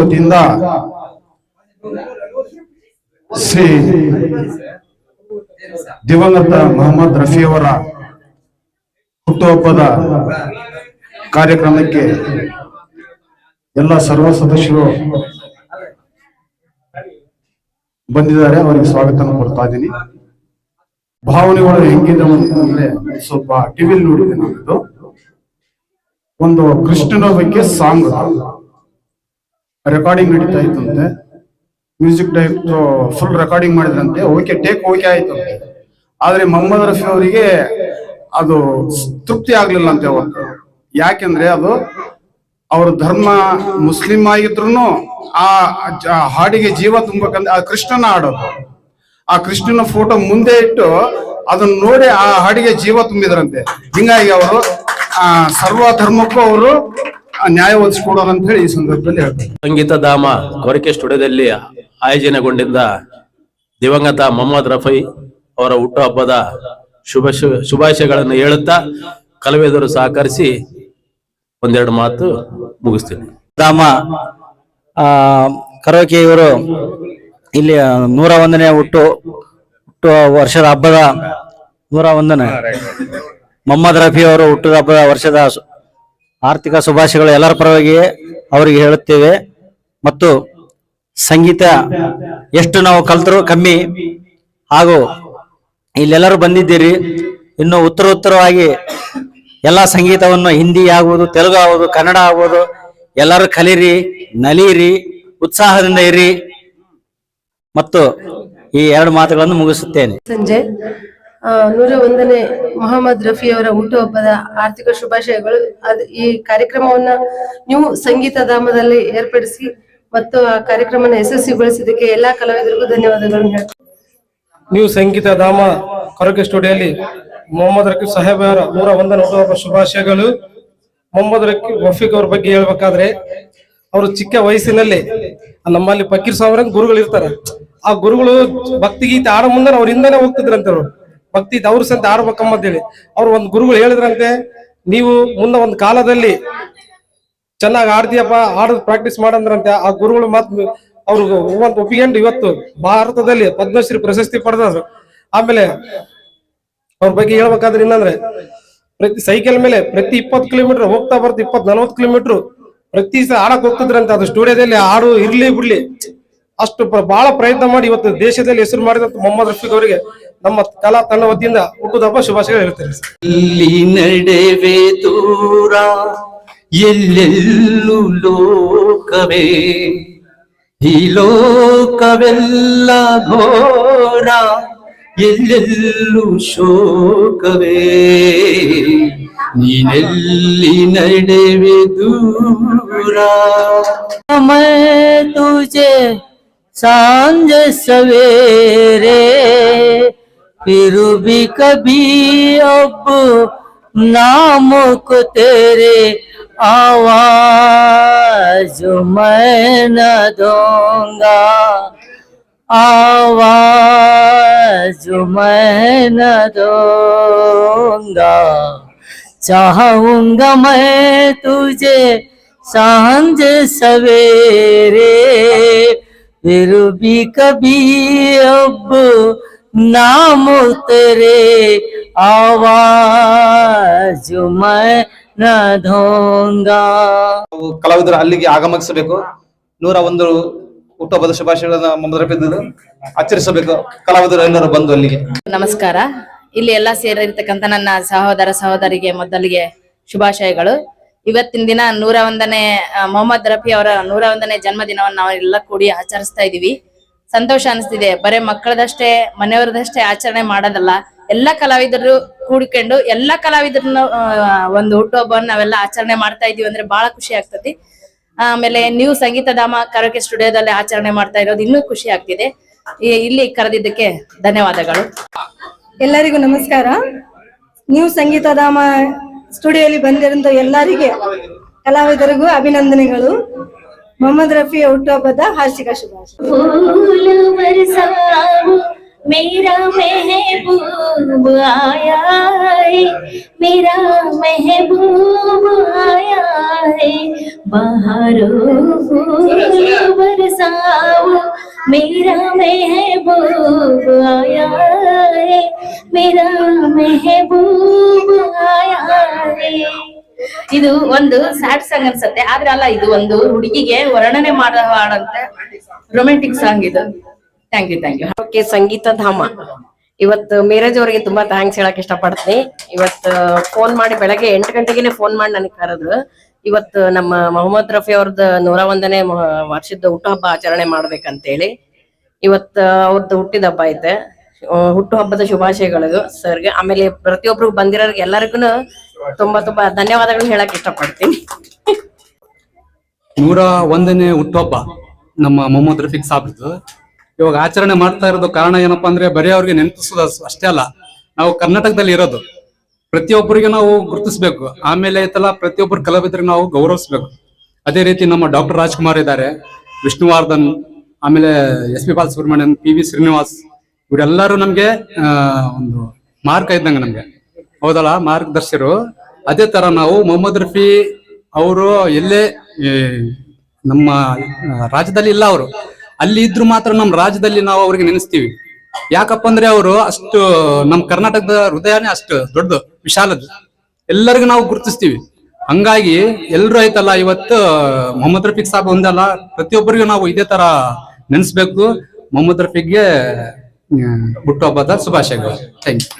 ವತಿಯಿಂದ ಶ್ರೀ ದಿವಂಗತ ಮೊಹಮ್ಮದ್ ರಫಿಯವರ ಹುಟ್ಟುಹಬ್ಬದ ಕಾರ್ಯಕ್ರಮಕ್ಕೆ ಎಲ್ಲ ಸರ್ವ ಸದಸ್ಯರು ಬಂದಿದ್ದಾರೆ. ಅವರಿಗೆ ಸ್ವಾಗತ ಕೊಡ್ತಾ ಇದ್ದೀನಿ. ಭಾವನೆಗಳು ಹೆಂಗಿದೆ ಅಂತಂದ್ರೆ ಸ್ವಲ್ಪ ಟಿವಿಲ್ ನೋಡಿದೆ ನಾನು ಒಂದು ಕೃಷ್ಣನ ಬಗ್ಗೆ ಸಾಂಗ್ ರೆಕಾರ್ಡಿಂಗ್ ನಡೀತಾ ಇತ್ತಂತೆ. ಮ್ಯೂಸಿಕ್ ಡೈರೆಕ್ಟರ್ ಫುಲ್ ರೆಕಾರ್ಡಿಂಗ್ ಮಾಡಿದ್ರಂತೆ. ಓಕೆ ಟೇಕ್ ಓಕೆ ಆಯ್ತಂತೆ ಆದ್ರೆ ಮೊಹಮ್ಮದ್ ರಫಿ ಅವರಿಗೆ ಅದು ತೃಪ್ತಿ ಆಗ್ಲಿಲ್ಲ ಅಂತೆ ಅವತ್ತು ಯಾಕೆಂದ್ರೆ ಅದು ಅವ್ರ ಧರ್ಮ ಮುಸ್ಲಿಂ ಆಗಿದ್ರು ಆ ಹಾಡಿಗೆ ಜೀವ ತುಂಬಕಂದ್ರೆ ಆ ಕೃಷ್ಣನ ಹಾಡೋದು. ಆ ಕೃಷ್ಣನ ಫೋಟೋ ಮುಂದೆ ಇಟ್ಟು ಅದನ್ನ ನೋಡಿ ಆ ಹಾಡಿಗೆ ಜೀವ ತುಂಬಿದ್ರಂತೆ. ಹಿಂಗಾಗಿ ಅವರು ಆ ಸರ್ವ ಧರ್ಮಕ್ಕೂ ಅವರು ನ್ಯಾಯ ಒದಗಿಸ್ಕೊಡೋರು ಅಂತ ಹೇಳಿ ಈ ಸಂದರ್ಭದಲ್ಲಿ ಹೇಳ್ತಾರೆ ಸಂಗೀತ ಧಾಮ ಕೊರಕೆ ಸ್ಟುಡಿಯೋದಲ್ಲಿ ಆಯೋಜನೆಗೊಂಡಿದ್ದ ದಿವಂಗತ ಮೊಹಮ್ಮದ್ ರಫೈ ಅವರ ಹುಟ್ಟುಹಬ್ಬದ ಶುಭ ಶುಭಾಶಯಗಳನ್ನು ಹೇಳುತ್ತಾ ಕಲಾವಿದರು ಸಹಕರಿಸಿ ಒಂದೆರಡು ಮಾತು ಮುಗಿಸ್ತೀನಿ. ಧಾಮ ಆ ಕರೋಕೆ ಇವರು ಇಲ್ಲಿ ನೂರ ಒಂದನೇ ಹುಟ್ಟು ಹುಟ್ಟು ವರ್ಷದ ಹಬ್ಬದ ನೂರ ಒಂದನೇ. ಮೊಹಮ್ಮದ್ ರಫಿ ಅವರು ಹುಟ್ಟಿದ ಹಬ್ಬದ ವರ್ಷದ ಆರ್ಥಿಕ ಶುಭಾಶಯಗಳು ಎಲ್ಲರ ಪರವಾಗಿ ಅವರಿಗೆ ಹೇಳುತ್ತೇವೆ. ಮತ್ತು ಸಂಗೀತ ಎಷ್ಟು ನಾವು ಕಲ್ತರೂ ಕಮ್ಮಿ ಹಾಗೂ ಇಲ್ಲೆಲ್ಲರೂ ಬಂದಿದ್ದೀರಿ. ಇನ್ನು ಉತ್ತರ ಉತ್ತರವಾಗಿ ಎಲ್ಲ ಸಂಗೀತವನ್ನು ಹಿಂದಿ ಆಗ್ಬೋದು ತೆಲುಗು ಆಗ್ಬೋದು ಕನ್ನಡ ಆಗ್ಬೋದು ಎಲ್ಲರೂ ಕಲೀರಿ, ನಲೀರಿ, ಉತ್ಸಾಹದಿಂದ ಇರಿ. ಮತ್ತು ಈ ಎರಡು ಮಾತುಗಳನ್ನು ಮುಗಿಸುತ್ತೇನೆ. ಸಂಜೆ ನೂರ ಒಂದನೇ ಮೊಹಮ್ಮದ್ ರಫಿ ಅವರ ಹುಟ್ಟುಹಬ್ಬದ ಆರ್ಥಿಕ ಶುಭಾಶಯಗಳು. ಅದ್ ಈ ಕಾರ್ಯಕ್ರಮವನ್ನ ನೀವು ಸಂಗೀತ ಧಾಮದಲ್ಲಿ ಏರ್ಪಡಿಸಿ ಮತ್ತು ಆ ಕಾರ್ಯಕ್ರಮನ ಯಶಸ್ವಿಗೊಳಿಸಿದ್ದಕ್ಕೆ ಎಲ್ಲಾ ಕಲಾವಿದರಿಗೂ ಧನ್ಯವಾದಗಳು ನೀವು ಸಂಗೀತ ಧಾಮ ಕೊರಕೆ ಸ್ಟುಡಿಯೋಲಿ ಮೊಹಮ್ಮದ್ ರಕ್ಕಿ ಸಾಹೇಬ್ ಅವರ ನೂರ ಒಂದನೇ ಹುಟ್ಟುಹಬ್ಬ ಶುಭಾಶಯಗಳು. ಮೊಹಮ್ಮದ್ ರಫಿ, ರಫೀಕ್ ಅವ್ರ ಬಗ್ಗೆ ಹೇಳ್ಬೇಕಾದ್ರೆ ಅವರು ಚಿಕ್ಕ ವಯಸ್ಸಿನಲ್ಲಿ ನಮ್ಮಲ್ಲಿ ಫಕೀರ್ ಸಾಹೇಬ್ರ ಗುರುಗಳು ಇರ್ತಾರೆ ಆ ಗುರುಗಳು ಭಕ್ತಿಗೀತೆ ಆಡೋ ಮುಂದೆ ಅವ್ರ ಹೋಗ್ತಿದ್ರಂತೆ ಅವರು. ಭಕ್ತಿ ದೌರ್ಸ್ ಅಂತ ಆಡ್ಬೇಕಮ್ಮ ಅಂತೇಳಿ ಅವ್ರು ಒಂದ್ ಗುರುಗಳು ಹೇಳಿದ್ರಂತೆ, ನೀವು ಮುಂದೆ ಒಂದ್ ಕಾಲದಲ್ಲಿ ಚೆನ್ನಾಗಿ ಆಡ್ತೀಯಪ್ಪ, ಆಡೋದು ಪ್ರಾಕ್ಟೀಸ್ ಮಾಡಂದ್ರಂತೆ. ಆ ಗುರುಗಳು ಮಾತ್ ಅವ್ರು ಒಂದು ಒಪ್ಪಿಕೊಂಡು ಇವತ್ತು ಭಾರತದಲ್ಲಿ ಪದ್ಮಶ್ರೀ ಪ್ರಶಸ್ತಿ ಪಡೆದ್ರು ಆಮೇಲೆ ಅವ್ರ ಬಗ್ಗೆ ಹೇಳ್ಬೇಕಾದ್ರೆ ಇನ್ನಂದ್ರೆ, ಪ್ರತಿ ಸೈಕಲ್ ಮೇಲೆ ಪ್ರತಿ ಇಪ್ಪತ್ತು ಕಿಲೋಮೀಟರ್ ಹೋಗ್ತಾ ಬರ್ತಾ ಇಪ್ಪತ್ ನಲ್ವತ್ತು ಕಿಲೋಮೀಟರ್ ಪ್ರತಿ ಸಲ ಆಡಕ್ ಹೋಗ್ತಿದ್ರಂತೆ. ಅದು ಸ್ಟುಡಿಯೋದಲ್ಲಿ ಆಡು, ಇರ್ಲಿ ಬಿಡ್ಲಿ. ಅಷ್ಟು ಬಹಳ ಪ್ರಯತ್ನ ಮಾಡಿ ಇವತ್ತು ದೇಶದಲ್ಲಿ ಹೆಸರು ಮಾಡಿದಂತ ಮೊಹಮ್ಮದ್ ರಫೀಕ್ ಅವರಿಗೆ ನಮ್ಮ ಕಲಾ ತಂಡ ವತಿಯಿಂದ ಹುಟ್ಟುದಪ್ಪ ಶುಭಾಶಯ ಹೇಳ್ತೇನೆ ಇಲ್ಲಿ ನಡೆವೆ ದೂರ ಎಲ್ಲೆಲ್ಲೂ ಲೋಕವೇ. ಈ ಲೋಕವೆಲ್ಲ ಘೋರ ಎಲ್ಲೆಲ್ಲೂ ಶೋಕವೇ. ನೀನೆಲ್ಲಿ ನಡೆವೆ ದೂರ? ಅಮೇ ತುಜೆ साँझ सवेरे, फिर भी कभी अब नाम को तेरे आवाज़ मैं न दूँगा। आवाज़ मैं न दूँगा। चाहूँगा मैं तुझे साँझ सवेरे भी कभी अब नाम तेरे आवाज मैं न दूंगा ನಾವು ಕಲಾವಿದರು ಅಲ್ಲಿಗೆ ಆಗಮಿಸಬೇಕು ನೂರ ಒಂದು ಹುಟ್ಟುಹಬ್ಬದ ಶುಭಾಶಯಗಳನ್ನ ಮೊಹಮ್ಮದ್ ರಫೀದ್ ಆಚರಿಸಬೇಕು ಕಲಾವಿದರು ಎಲ್ಲರೂ ಬಂದು ಅಲ್ಲಿಗೆ ನಮಸ್ಕಾರ ಇಲ್ಲಿ ಎಲ್ಲ ಸೇರಿರ್ತಕ್ಕಂಥ ನನ್ನ ಸಹೋದರ ಸಹೋದರಿಗೆ ಮೊದಲಿಗೆ ಶುಭಾಶಯಗಳು ಇವತ್ತಿನ ದಿನ ನೂರ ಒಂದನೇ ಮೊಹಮ್ಮದ್ ರಫಿ ಅವರ ನೂರ ಒಂದನೇ ಜನ್ಮದಿನವನ್ನು ನಾವೆಲ್ಲ ಕೂಡಿ ಆಚರಿಸ್ತಾ ಇದೀವಿ. ಸಂತೋಷ ಅನಿಸ್ತಿದೆ. ಬರೇ ಮಕ್ಕಳದಷ್ಟೇ, ಮನೆಯವರದಷ್ಟೇ ಆಚರಣೆ ಮಾಡೋದಲ್ಲ. ಎಲ್ಲ ಕಲಾವಿದರು ಕೂಡಿಕೊಂಡು, ಎಲ್ಲ ಕಲಾವಿದರನ್ನು ಒಂದು ಹುಟ್ಟುಹಬ್ಬವನ್ನು ನಾವೆಲ್ಲ ಆಚರಣೆ ಮಾಡ್ತಾ ಇದೀವಿ ಅಂದ್ರೆ ಬಹಳ ಖುಷಿ ಆಗ್ತತಿ ಆಮೇಲೆ ನೀವು ಸಂಗೀತ ಧಾಮ ಕರೋಕೆ ಸ್ಟುಡಿಯೋದಲ್ಲಿ ಆಚರಣೆ ಮಾಡ್ತಾ ಇರೋದು ಇನ್ನೂ ಖುಷಿ ಆಗ್ತಿದೆ. ಇಲ್ಲಿ ಕರೆದಿದ್ದಕ್ಕೆ ಧನ್ಯವಾದಗಳು. ಎಲ್ಲರಿಗೂ ನಮಸ್ಕಾರ. ನೀವು ಸಂಗೀತಧಾಮ ಸ್ಟುಡಿಯೋಲಿ ಬಂದಿರಂತ ಎಲ್ಲರಿಗೆ ಕಲಾವಿದರಿಗೂ ಅಭಿನಂದನೆಗಳು ಮೊಹಮ್ಮದ್ ರಫಿ ಹುಟ್ಟುಹಬ್ಬದ ಹಾರ್ದಿಕ ಶುಭಾಶಯ फूल बरसाओ मेरा महबूब आया है मेरा महबूब आया है बहारो फूल बरसाओ मेरा महबूब आया है मेरा महबूब आया है ಇದು ಒಂದು ಸ್ಯಾಡ್ ಸಾಂಗ್ ಅನ್ಸತ್ತೆ. ಆದ್ರೆ ಅಲ್ಲ, ಇದು ಒಂದು ಹುಡುಗಿಗೆ ವರ್ಣನೆ ಮಾಡೋ ರೊಮ್ಯಾಂಟಿಕ್ ಸಾಂಗ್ ಇದು. Thank you thank you okay, Sangeetha Dhama. ಇವತ್ತು ಮೇರೇಜ್ ಅವರಿಗೆ ತುಂಬಾ ಥ್ಯಾಂಕ್ಸ್ ಹೇಳಕ್ ಇಷ್ಟಪಡ್ತೀನಿ. ಇವತ್ತು ಫೋನ್ ಮಾಡಿ ಬೆಳಗ್ಗೆ ಎಂಟು ಗಂಟೆಗೆನೆ ಫೋನ್ ಮಾಡಿ ನನಗೆ ಕರೆದ್ರು. ಇವತ್ತು ನಮ್ಮ ಮೊಹಮ್ಮದ್ ರಫಿ ಅವ್ರದ್ದು ನೂರ ಒಂದನೇ ವರ್ಷದ ಹುಟ್ಟುಹಬ್ಬ ಆಚರಣೆ ಮಾಡ್ಬೇಕಂತೇಳಿ. ಇವತ್ತು ಅವ್ರದ್ದು ಹುಟ್ಟಿದ ಹಬ್ಬ ಐತೆ. ಹುಟ್ಟುಹಬ್ಬದ ಶುಭಾಶಯಗಳು ಸರ್ಗೆ. ಆಮೇಲೆ ಪ್ರತಿಯೊಬ್ರು ಬಂದಿರೋರ್ಗೆ ಎಲ್ಲರಿಗೂ ತುಂಬಾ ತುಂಬಾ ಧನ್ಯವಾದಗಳು ಹೇಳಕ್ ಇಷ್ಟಪಡ್ತೀನಿ. ನೂರ ಒಂದನೇ ಹುಟ್ಟುಹಬ್ಬ ನಮ್ಮ ಮೊಹಮ್ಮದ್ ರಫೀಕ್ ಸಾಬ್ರದ್ದು. ಇವಾಗ ಆಚರಣೆ ಮಾಡ್ತಾ ಇರೋದು ಕಾರಣ ಏನಪ್ಪಾ ಅಂದ್ರೆ ಬರೀ ಅವ್ರಿಗೆ ನೆನಪಿಸೋದು ಅಷ್ಟೇ ಅಲ್ಲ, ನಾವು ಕರ್ನಾಟಕದಲ್ಲಿ ಇರೋದು. ಪ್ರತಿಯೊಬ್ಬರಿಗೆ ನಾವು ಗುರುತಿಸ್ಬೇಕು. ಆಮೇಲೆ ಐತಲ್ಲ ಪ್ರತಿಯೊಬ್ಬರು ಕಲಾವಿದರಿಗೆ ನಾವು ಗೌರವಿಸ್ಬೇಕು. ಅದೇ ರೀತಿ ನಮ್ಮ ಡಾಕ್ಟರ್ ರಾಜ್ಕುಮಾರ್ ಇದ್ದಾರೆ, ವಿಷ್ಣುವರ್ಧನ್, ಆಮೇಲೆ S P Balasubrahmanyam, P V Srinivas, ಇವರೆಲ್ಲರೂ ನಮ್ಗೆ ಒಂದು ಮಾರ್ಕ್ ಇದ್ದಂಗೆ ನಮ್ಗೆ. ಹೌದಲ್ಲ, ಮಾರ್ಗದರ್ಶಿರು? ಅದೇ ತರ ನಾವು ಮೊಹಮ್ಮದ್ ರಫಿ ಅವರು ಎಲ್ಲೇ ನಮ್ಮ ರಾಜ್ಯದಲ್ಲಿ ಇಲ್ಲ ಅವರು. ಅಲ್ಲಿ ಇದ್ರು ಮಾತ್ರ ನಮ್ಮ ರಾಜ್ಯದಲ್ಲಿ ನಾವು ಅವ್ರಿಗೆ ನೆನೆಸ್ತೀವಿ. ಯಾಕಪ್ಪ ಅಂದ್ರೆ ಅವರು ಅಷ್ಟು, ನಮ್ಮ ಕರ್ನಾಟಕದ ಹೃದಯನೇ ಅಷ್ಟು ದೊಡ್ಡದು, ವಿಶಾಲದ್ದು. ಎಲ್ಲರಿಗೂ ನಾವು ಗುರುತಿಸ್ತೀವಿ. ಹಂಗಾಗಿ ಎಲ್ರು ಐತಲ್ಲ ಇವತ್ತು ಮೊಹಮ್ಮದ್ ರಫಿಕ್ ಸಾಬ್ ಒಂದಲ್ಲ ಪ್ರತಿಯೊಬ್ಬರಿಗೂ ನಾವು ಇದೇ ತರ ನೆನೆಸ್ಬೇಕು. ಮೊಹಮ್ಮದ್ ರಫೀಕ್ಗೆ ಹುಟ್ಟುಹಬ್ಬದ ಶುಭಾಶಯಗಳು. Thank you